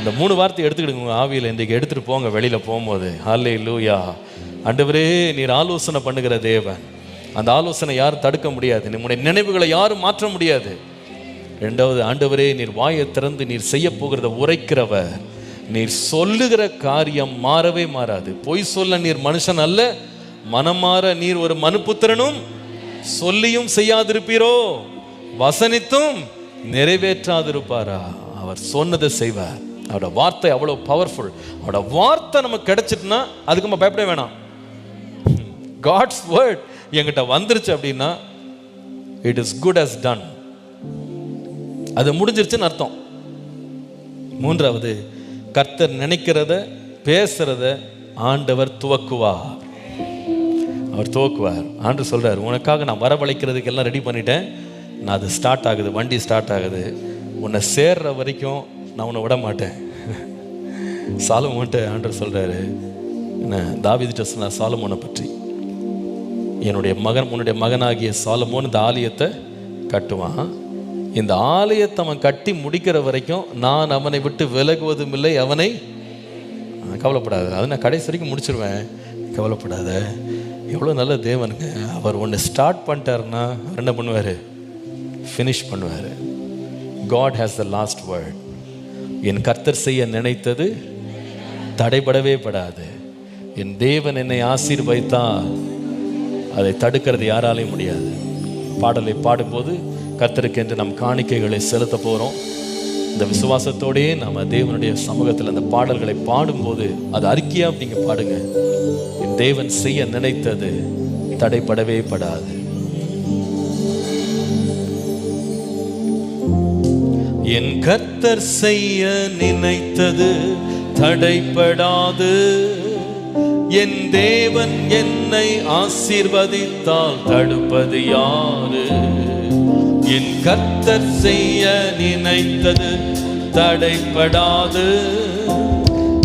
இந்த மூணு வார்த்தை எடுத்துக்கிடுங்க உங்கள் ஆவியில். இன்றைக்கு எடுத்துகிட்டு போங்க வெளியில் போகும்போது. ஹாலே லூயா அண்டவரே நீர் ஆலோசனை பண்ணுகிற தேவன். அந்த ஆலோசனை யாரும் தடுக்க முடியாது. நம்முடைய நினைவுகளை யாரும் மாற்ற முடியாது. ரெண்டாவது ஆண்டவரே நீர் வாயை திறந்து நீர் செய்ய போகிறத உரைக்கிறவர். நீர் சொல்லுகிற காரியம் மாறவே மாறாது. பொய் சொல்ல நீர் மனுஷன் அல்ல. மனமாற நீர் ஒரு மனுப்புத்திரனும் சொல்லியும் செய்யாதிருப்பீரோ. வசனித்தும் நிறைவேற்றாதிருப்பாரா. அவர் சொன்னதை செய்வார். அவரோட வார்த்தை அவ்வளோ பவர்ஃபுல் அவரோட வார்த்தை நமக்கு கிடைச்சிட்டுனா அதுக்கு நம்ம பயப்பட வேணாம். காட்ஸ் வேர்ட் என்கிட்ட வந்துருச்சு அப்படின்னா it is good as done அது முடிஞ்சிருச்சுன்னு அர்த்தம். மூன்றாவது கர்த்தர் நினைக்கிறத பேசுறத ஆண்டவர் துவக்குவார். அவர் துவக்குவார். ஆண்டு சொல்றார் உனக்காக நான் வரவழைக்கிறதுக்கு எல்லாம் ரெடி பண்ணிட்டேன். நான் அது ஸ்டார்ட் ஆகுது வண்டி ஸ்டார்ட் ஆகுது. உன்னை சேர்ற வரைக்கும் நான் உன்னை விட மாட்டேன். சாலமோன்ட்ட ஆண்டர் சொல்கிறாரு என்ன தாவீதுட்ட சொன்னார் சாலமோனை பற்றி. என்னுடைய மகன் உன்னுடைய மகனாகிய சாலமோன் இந்த ஆலயத்தை கட்டுவான். இந்த ஆலயத்தை அவன் கட்டி முடிக்கிற வரைக்கும் நான் அவனை விட்டு விலகுவதும் இல்லை அவனை கவலைப்படாத. அதை நான் கடைசி வரைக்கும் முடிச்சிருவேன். கவலைப்படாத. எவ்வளோ நல்ல தேவனுங்க. அவர் ஒன்று ஸ்டார்ட் பண்ணிட்டாருன்னா அவர் என்ன பண்ணுவார்? ஃபினிஷ் பண்ணுவார். God has the last word என் கர்த்தர் செய்ய நினைத்தது தடைபடவே படாது. என் தேவன் என்னை ஆசீர்வைத்தால் அதை தடுக்கிறது யாராலையும் முடியாது. பாடலை பாடும்போது கத்தருக்கு என்று நம் காணிக்கைகளை செலுத்த போகிறோம் இந்த விசுவாசத்தோடயே நம்ம தேவனுடைய சமூகத்தில் அந்த பாடல்களை பாடும்போது அது அறிக்கையாக நீங்கள் பாடுங்க. என் தேவன் செய்ய நினைத்தது தடைபடவே படாது. என் கத்தர் செய்ய நினைத்தது தடைப்படாது. என் தேவன் என்னை ஆசீர்வதித்தால் தடுப்பது யாரு? என் கத்தர் செய்ய நினைத்தது தடைப்படாது.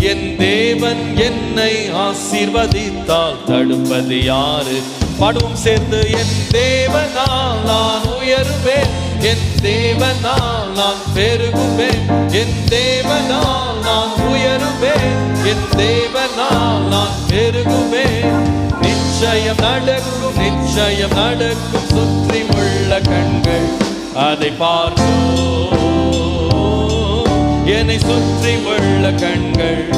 என் தேவன் என்னை ஆசீர்வதித்தால் தடுப்பது யாரு? படும் சேர்ந்து என் தேவனால் நான் உயருவேன். என் தேவனால் நான் பெருகுவேன். என் தேவனால் என் தேவனால் நான் பெருகுமே. நிச்சயம் நடக்கும் நிச்சயம் நடக்கும். சுற்றி உள்ள கண்கள் அதை பார்க்கும். என்னை சுற்றி உள்ள கண்கள்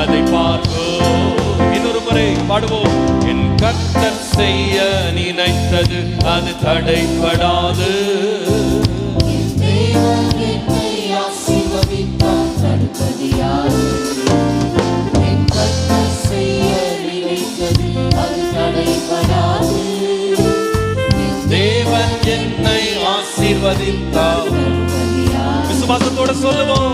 அதை பார்க்கும். இன்னொரு முறை பாடுவோம். என் கர்த்தர் செய்ய நினைத்தது அது தடைப்படாது. ஆசீர்வதித்தார்? விசுவாசத்தோட சொல்லுவோம்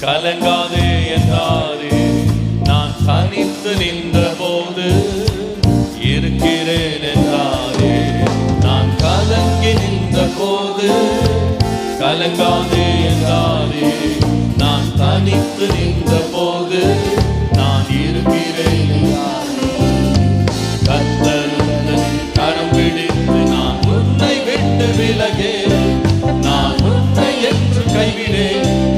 கலங்காதே என்றாரே நான் தனித்து நின்ற போது இருக்கிறேன் என்றாரே நான் கலங்கி நின்ற போது கலங்காதே என்றாரே நான் தனித்து நின்ற போது நான் இருக்கிறேன் என்றாரே. கரம் பிடித்து நான் உன்னை விட்டு விலகே நான் உன்னை என்று கைவிடேன்.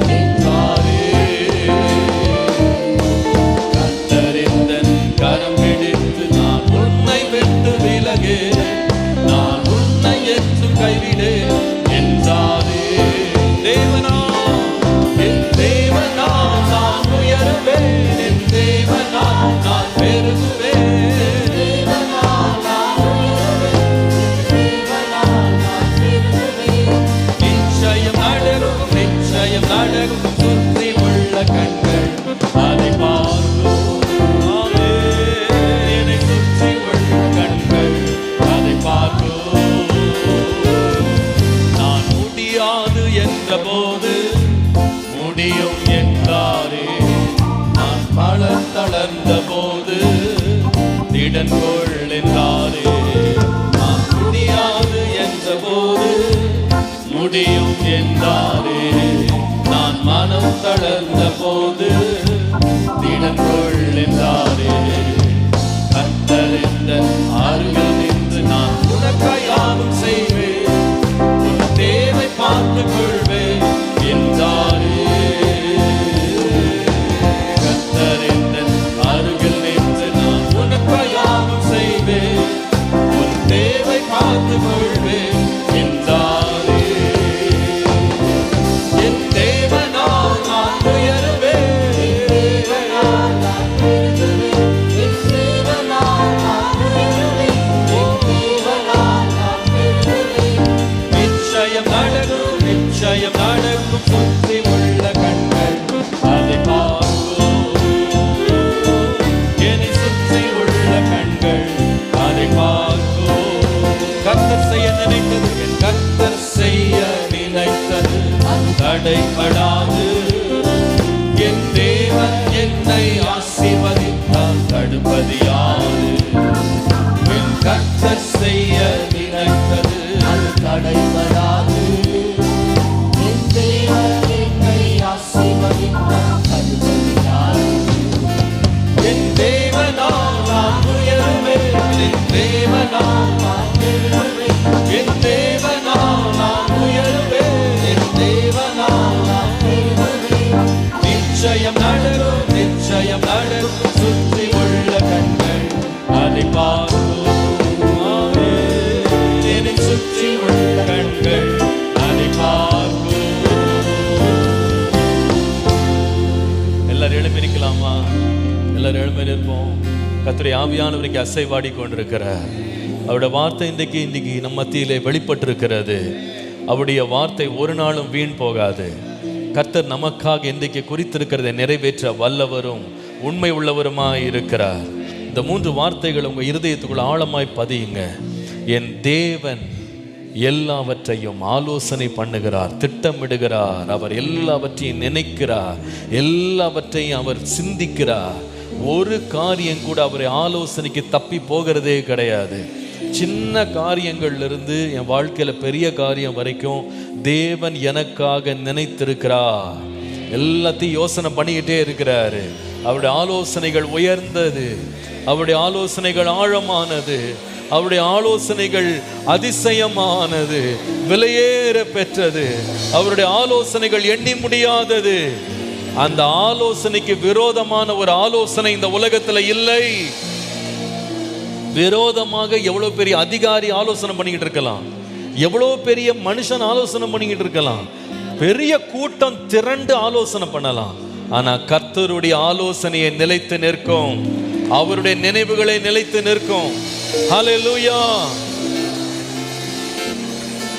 Neil. கத்துரை ஆவியானவருக்கு அசைவாடி கொண்டிருக்கிறார். அவருடைய வார்த்தை இன்றைக்கு இன்றைக்கி நம் மத்தியிலே வெளிப்பட்டிருக்கிறது. அவருடைய வார்த்தை ஒரு நாளும் வீண் போகாது. கர்த்தர் நமக்காக இன்றைக்கு குறித்திருக்கிறதை நிறைவேற்ற வல்லவரும் உண்மை உள்ளவருமாய் இருக்கிறார். இந்த மூன்று வார்த்தைகள் உங்கள் இருதயத்துக்குள் ஆழமாய் பதியுங்க. என் தேவன் எல்லாவற்றையும் ஆலோசனை பண்ணுகிறார் திட்டமிடுகிறார் அவர் எல்லாவற்றையும் நினைக்கிறார் எல்லாவற்றையும் அவர் சிந்திக்கிறார். ஒரு காரியம் கூட அவரை ஆலோசனைக்கு தப்பி போகிறதே கிடையாது. சின்ன காரியங்கள்லேருந்து என் வாழ்க்கையில் பெரிய காரியம் வரைக்கும் தேவன் எனக்காக நினைத்திருக்கிறார். எல்லாத்தையும் யோசனை பண்ணிக்கிட்டே இருக்கிறாரு. அவருடைய ஆலோசனைகள் உயர்ந்தது. அவருடைய ஆலோசனைகள் ஆழமானது. அவருடைய ஆலோசனைகள் அதிசயமானது. விலையேற பெற்றது. அவருடைய ஆலோசனைகள் எண்ணி முடியாதது. அந்த ஆலோசனைக்கு விரோதமான ஒரு ஆலோசனை இந்த உலகத்துல இல்லை. விரோதமாக எவ்வளவு பெரிய அதிகாரி ஆலோசனை பண்ணிக்கிட்டு இருக்கலாம். எவ்வளவு பெரிய மனுஷன் ஆலோசனை பண்ணிக்கிட்டு இருக்கலாம். பெரிய கூட்டம் திரண்டு ஆலோசனை பண்ணலாம். ஆனா கர்த்தருடைய ஆலோசனையை நிலைத்து நிற்கும். அவருடைய நினைவுகளை நிலைத்து நிற்கும். ஹalleluya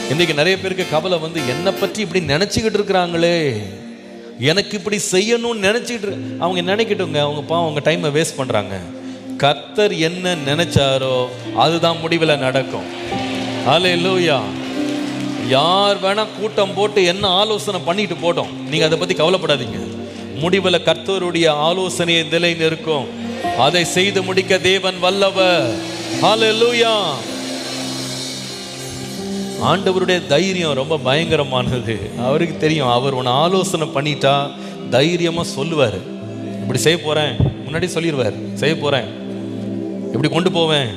இன்னைக்கு நிறைய பேருக்கு கவலை வந்து என்னை பற்றி இப்படி நினைச்சுக்கிட்டு இருக்கிறாங்களே. எனக்கு இப்படி செய்யணும்னு நினைச்சிட்டு அவங்க நினைக்கட்டுங்க. அவங்க பாவம் அவங்க டைமை வேஸ்ட் பண்ணுறாங்க கர்த்தர் என்ன நினைச்சாரோ அதுதான் முடிவில் நடக்கும். ஹalleluya யார் வேணா கூட்டம் போட்டு என்ன ஆலோசனை பண்ணிட்டு போட்டோம். நீங்கள் அதை பற்றி கவலைப்படாதீங்க. முடிவில் கர்த்தருடைய ஆலோசனையை நிலை நிற்கும் அதை செய்து முடிக்க தேவன் வல்லவர். லூயா ஆண்டவருடைய தைரியம் ரொம்ப பயங்கரமானது. அவருக்கு தெரியும் அவர் உன்னை ஆலோசனை பண்ணிட்டா தைரியமாக சொல்லுவார். இப்படி செய்ய போகிறேன் முன்னாடி சொல்லிடுவார் செய்ய போகிறேன் இப்படி கொண்டு போவேன்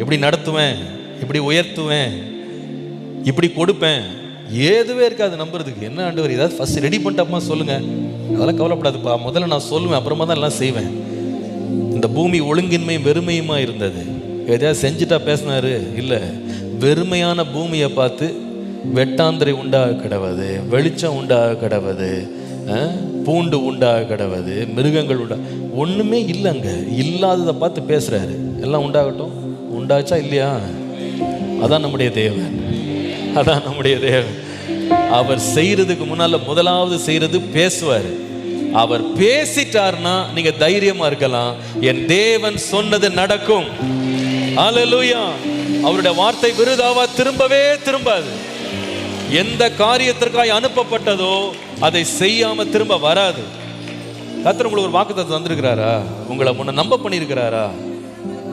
இப்படி நடத்துவேன் இப்படி உயர்த்துவேன் இப்படி கொடுப்பேன். ஏதுவே இருக்காது நம்புறதுக்கு. என்ன ஆண்டவர் ஏதாவது ஃபஸ்ட் ரெடி பண்ணிட்டப்பமா சொல்லுங்கள் அதெல்லாம் கவலைப்படாதுப்பா. முதல்ல நான் சொல்லுவேன் அப்புறமா தான் எல்லாம் செய்வேன். இந்த பூமி ஒழுங்கின்மையும் வெறுமையுமா இருந்தது? எதையாவது செஞ்சுட்டா பேசினாரு? இல்லை. வெறுமையான பூமியை பார்த்து வெட்டாந்திரை உண்டாக கிடவது வெளிச்சம் உண்டாக கிடவது பூண்டு உண்டாக கிடவது மிருகங்கள் உண்டா ஒன்றுமே இல்லைங்க. இல்லாததை பார்த்து பேசுகிறாரு எல்லாம் உண்டாகட்டும்? உண்டாச்சா இல்லையா? அதான் நம்முடைய தேவன். அதான் நம்முடைய தேவன். அவர் செய்யறதுக்கு முன்னால் முதலாவது செய்யறது பேசுவார். அவர் பேசிட்டார்னா நீங்க தைரியமா இருக்கலாம். என் தேவன் சொன்னது நடக்கும். அலலுயா அவருடைய வார்த்தை விருதாவா திரும்பவே திரும்பாது. எந்த காரியத்திற்காய் அனுப்பப்பட்டதோ அதை செய்யாம திரும்ப வராது. கர்த்தர் உங்களுக்கு ஒரு வாக்குத்தத்தம் தந்திருக்கிறாரா? உங்களை முன்ன நம்ப பண்ணியிருக்கிறாரா?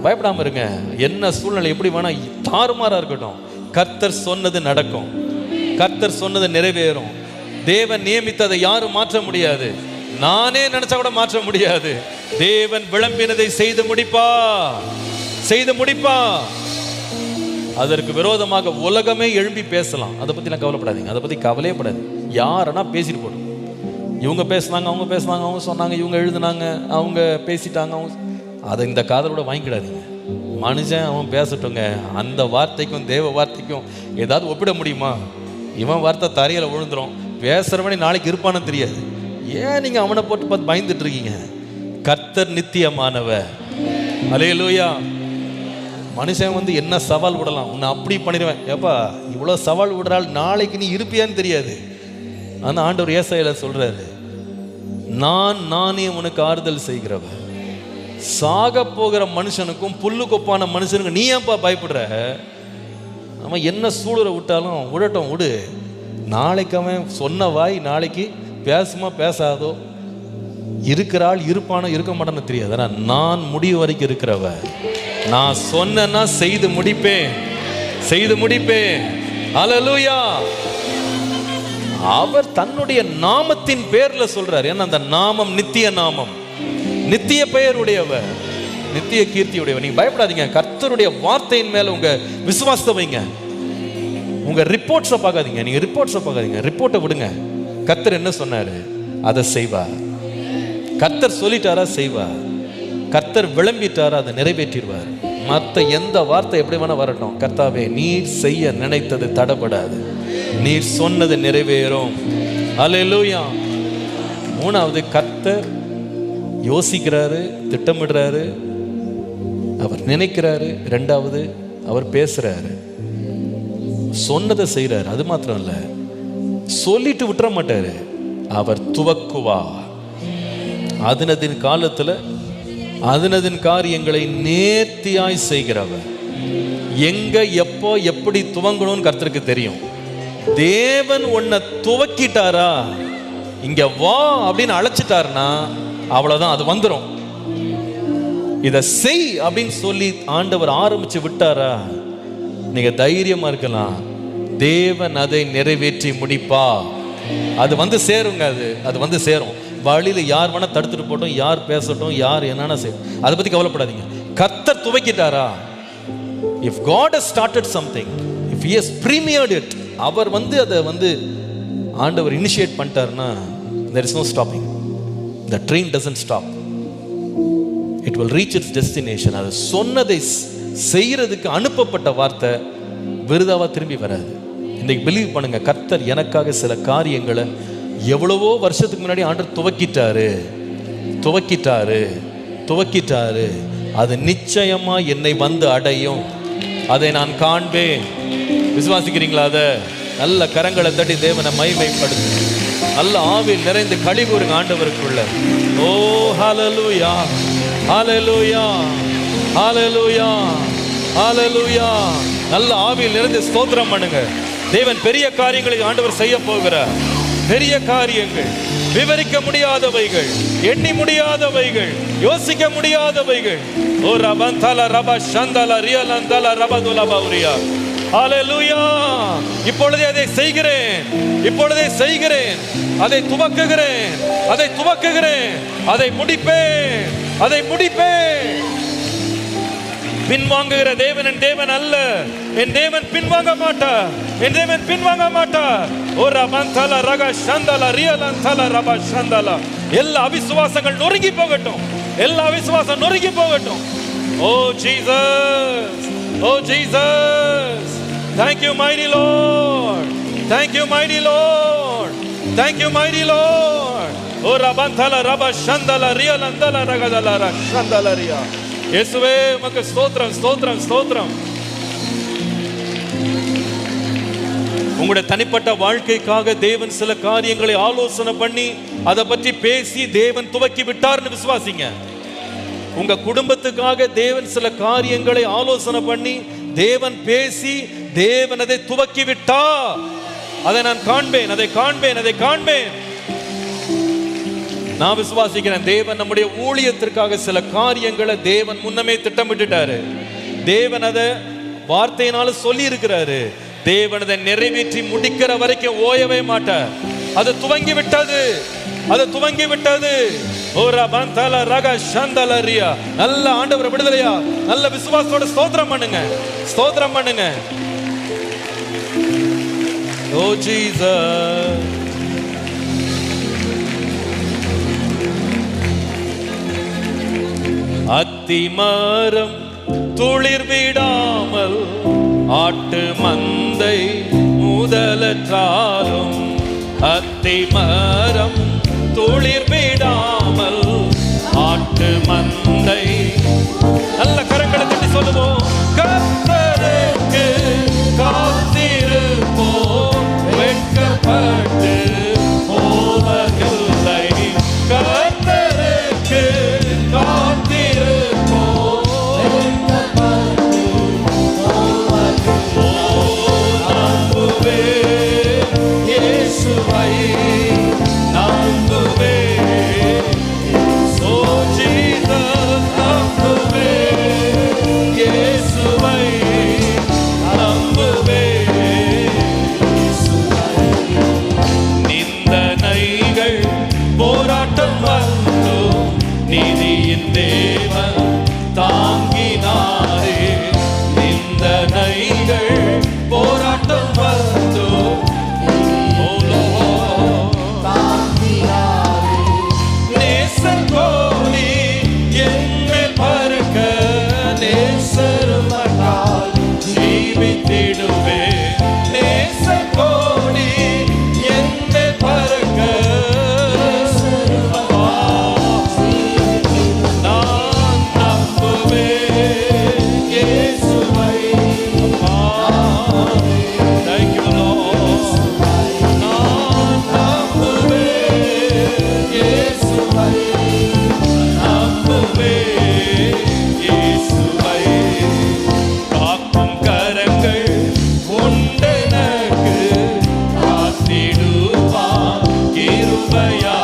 பயப்படாம இருங்க. என்ன சூழ்நிலை எப்படி வேணா தாறுமாறா இருக்கட்டும். கர்த்தர் சொன்னது நடக்கும். கர்த்தர் சொன்னது நிறைவேறும். தேவன் நியமித்ததை யாரும் மாற்ற முடியாது. நானே நினைச்சா கூட மாற்ற முடியாது. தேவன் விளம்பினதை செய்து முடிப்பா. செய்து முடிப்பா. அதற்கு விரோதமாக உலகமே எழும்பி பேசலாம். அதை பற்றிலாம் கவலைப்படாதீங்க. அதை பற்றி கவலையே படாது யாரனா பேசிட்டு போடும் இவங்க பேசுனாங்க அவங்க பேசுனாங்க அவங்க சொன்னாங்க இவங்க எழுதுனாங்க அவங்க பேசிட்டாங்க அவங்க அதை இந்த காதலோட வாங்கிக்கிடாதீங்க. மனுஷன் அவன் பேசட்டுங்க அந்த வார்த்தைக்கும் தேவ வார்த்தைக்கும் ஏதாவது ஒப்பிட முடியுமா? இவன் வார்த்தை தரையில் விழுந்துரும். பேசுகிறவனே நாளைக்கு இருப்பானு தெரியாது. ஏன் நீங்கள் அவனை போட்டு பார்த்து பயந்துட்டு இருக்கீங்க? கர்த்தர் நித்தியமானவ அலையலூயா மனுஷன் வந்து என்ன சவால் விடலாம்? உன்னை அப்படி பண்ணிடுவேன். ஏப்பா இவ்வளோ சவால் விடுறாள் நாளைக்கு நீ இருப்பியான்னு தெரியாது. ஆனால் ஆண்டவர் ஏசையில் சொல்கிறாரு நான் நானே உனக்கு ஆறுதல் செய்கிறவன். சாக போகிற மனுஷனுக்கும் புல்லு கொப்பான மனுஷனுக்கும் நீ ஏன்பா பயப்படுற? நம்ம என்ன சூழலை விட்டாலும் விடட்டும் விடு. நாளைக்கு அவன் சொன்ன வாய் நாளைக்கு பேசுமா பேசாதோ? இருக்கிறாள் இருப்பானோ இருக்க மாட்டான்னு தெரியாது. ஆனால் நான் முடிவு வரைக்கும் இருக்கிறவ நான் சொன்னேன்னா செய்து முடிப்பேன். செய்து முடிப்பேன். அலலூயா அவர் தன்னுடைய நாமத்தின் பேர்ல சொல்றார். ஏன்னா அந்த நாமம் நித்திய நாமம். நித்திய பெயருடையவர். நித்திய கீர்த்தியுடையவர். நீங்க பயப்படாதீங்க. கர்த்தருடைய வார்த்தையின் மேல உங்க விசுவாசத்தை வைங்க. உங்க ரிப்போர்ட்ஸை பார்க்காதீங்க. நீங்க ரிப்போர்ட்ஸை பார்க்காதீங்க. ரிப்போர்ட்டை விடுங்க. கர்த்தர் என்ன சொன்னாரு? அதை செய்வார். கர்த்தர் சொல்லிட்டாரா? செய்வார். கர்த்தர் விளம்பிட்டார் அதை நிறைவேற்றிடுவார். மற்ற எந்த வார்த்தை எப்படி வேணா வரட்டும். கர்த்தாவே நீர் செய்ய நினைத்தது தடப்படாது. நீர் சொன்னது நிறைவேறும். அல்லேலூயா மூணாவது கர்த்தர் யோசிக்கிறாரு திட்டமிடுறாரு. அவர் நினைக்கிறாரு. ரெண்டாவது அவர் பேசுறாரு. சொன்னதை செய்கிறாரு அது மாத்திரம் இல்ல. சொல்லிட்டு விட்டுற மாட்டாரு. அவர் துவக்குவா அதனதின் காலத்துல அதனதின் காரியங்களை நேர்த்தியாய் செய்கிறவர். எங்க எப்போ எப்படி துவங்கணும்னு கர்த்தருக்கு தெரியும். தேவன் உன்னை துவக்கிட்டாரா? இங்க வா அப்படின்னு அழைச்சிட்டாருன்னா அவ்வளவுதான் அது வந்துடும் இதை செய் அப்படின்னு சொல்லி ஆண்டவர் ஆரம்பிச்சு விட்டாரா? நீங்க தைரியமா இருக்கலாம். தேவன் அதை நிறைவேற்றி முடிப்பா. அது வந்து சேருங்க அது அது வந்து சேரும். வழியில யார் வேணா தடுத்துட்டு போட்டோம் யார் பேசட்டும் யார் என்னென்ன செய்யும் அதை பத்தி கவலைப்படாதீங்க. கர்த்தர் துவைக்கிட்டாரா? If God started something if is premiered it அவர் வந்து அதை வந்து ஆண்டவர் இனிஷியேட் பண்ணிட்டாருன்னா there is no stopping the train doesn't stop it will reach its destination அது சொன்னதை செய்கிறதுக்கு செய்யறதுக்கு அனுப்பப்பட்ட வார்த்தை விருதாவா திரும்பி வராது. இன்னைக்கு பிலீவ் பண்ணுங்க கர்த்தர் எனக்காக சில காரியங்களை எவ்வளவோ வருஷத்துக்கு முன்னாடி ஆண்டவர் துவக்கிட்டாரு. துவக்கிட்டாரு. துவக்கிட்டாரு. அது நிச்சயமா என்னை வந்து அடையும். அதை நான் காண்பேன். விசுவாசிக்கிறீங்களா அதை? நல்ல கரங்களை தட்டி தேவனை மைமைப்படுத்து நல்ல ஆவில் நிறைந்து களி கூறுங்க ஆண்டவருக்குள்ள. ஓ ஹலலுயா ஹலலுயா ஹலலுயா ஹலலுயா நல்ல ஆவியில் நிறைந்து ஸ்தோத்திரம் பண்ணுங்க. தேவன் பெரிய காரியங்களை ஆண்டவர் செய்ய போகிறார். பெரிய காரியங்கள் விவரிக்க முடியாதவைகள் எண்ணி முடியாதவைகள் யோசிக்க முடியாதவைகள். ஓ ரபந்தல ரப சந்தல ரியலந்தல ரபதுல பௌரியா. அலலுயா இப்பொழுதே அதை செய்கிறேன். இப்பொழுதே செய்கிறேன். அதை துவக்குகிறேன். அதை துவக்குகிறேன். அதை முடிப்பேன். அதை முடிப்பேன். பின்வாங்குகிற தேவன் என் தேவன் அல்ல. என் தேவன் பின்வாங்க மாட்டார். என் தேவன் பின்வாங்க மாட்டார். ஓ மந்தல ரக சந்தல ரியலந்தல ரப சந்தல எல்லா அவிசுவாசங்கள் நொறுங்கி போகட்டும். எல்லா அவிசுவாசம் நொறுங்கி போகட்டும். ஓ Jesus oh Jesus. Thank you mighty lord thank you mighty lord thank you mighty lord oh ரபந்தல ரப சந்தல ரியலந்தல ரகதல ர சந்தல ரியா. இயேசுவே உமக்கு ஸ்தோத்திரம் ஸ்தோத்திரம் ஸ்தோத்திரம். உங்களுடைய தனிப்பட்ட வாழ்க்கைக்காக தேவன் சில காரியங்களை ஆலோசனை பண்ணி அதை பற்றி பேசி தேவன் துவக்கி விட்டார்னு விசுவாசிங்க. உங்க குடும்பத்துக்காக தேவன் சில காரியங்களை ஆலோசனை பண்ணி தேவன் பேசி தேவன் அதை துவக்கி விட்டா அதை நான் காண்பேன் அதை காண்பேன் அதை காண்பேன். நான் விசுவாசிக்கிறேன். தேவன் நம்முடைய ஊழியத்திற்காக சில காரியங்களை தேவன் முன்னமே திட்டமிட்டுட்டாரு. தேவன் அதை வார்த்தையினால சொல்லி இருக்கிறாரு தேவன் அதை நிறைவேற்றி முடிக்கிற வரைக்கும் ஓயவே மாட்டார். அது துவங்கி விட்டது அது துவங்கி விட்டது ஓரா பந்தல ரக சந்தலரியா நல்ல ஆண்டவர் விடுதலையா? நல்ல விசுவாசத்தோட ஸ்தோத்திரம் பண்ணுங்க. ஸ்தோத்திரம் பண்ணுங்க. Oh Jesus. அத்திமரம் துளிர் விடாமல் ஆட்டு மந்தை முதலற்றாலும் அத்திமரம் துளிர் விடாமல் ஆட்டு மந்தை. நல்ல கரங்களை தட்டி சொல்லுவோம். கர்த்தருக்கு Kumbaya.